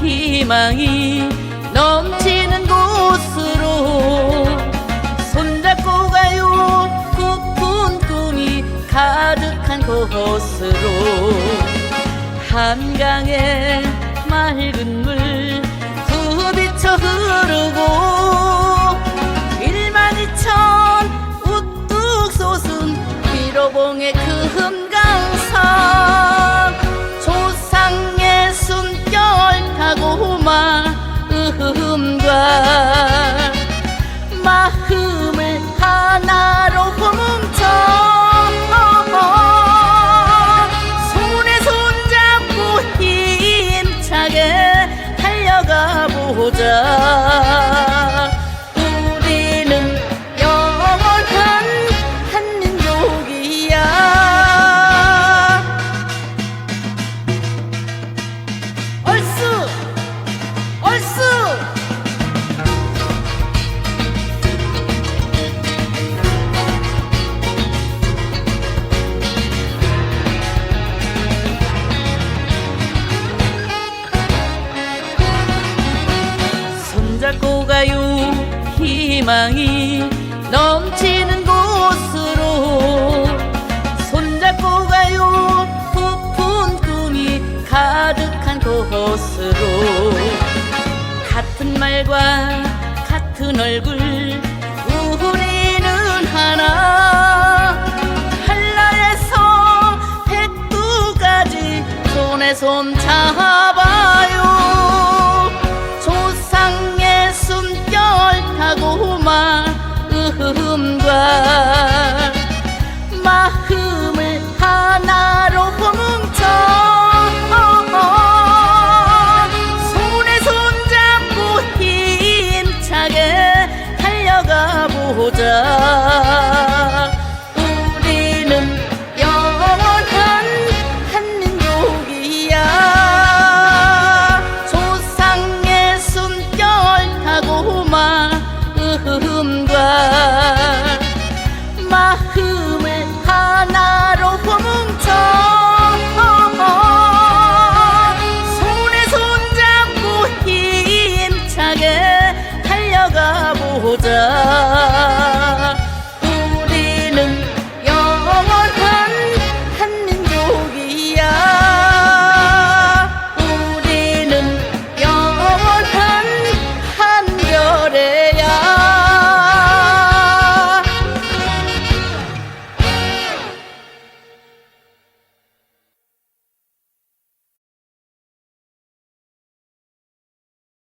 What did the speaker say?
희망이 넘치는 곳으로. 손잡고 가요 고픈 꿈이 가득한 곳으로. 한강의 맑은 물 부비쳐 흐르고 일만이천 우뚝 솟은 비로봉의 보자. 우리는 영원한 한민족이야. 얼쑤 희망이 넘치는 곳으로 손잡고 가요 부푼 꿈이 가득한 곳으로 같은 말과 같은 얼굴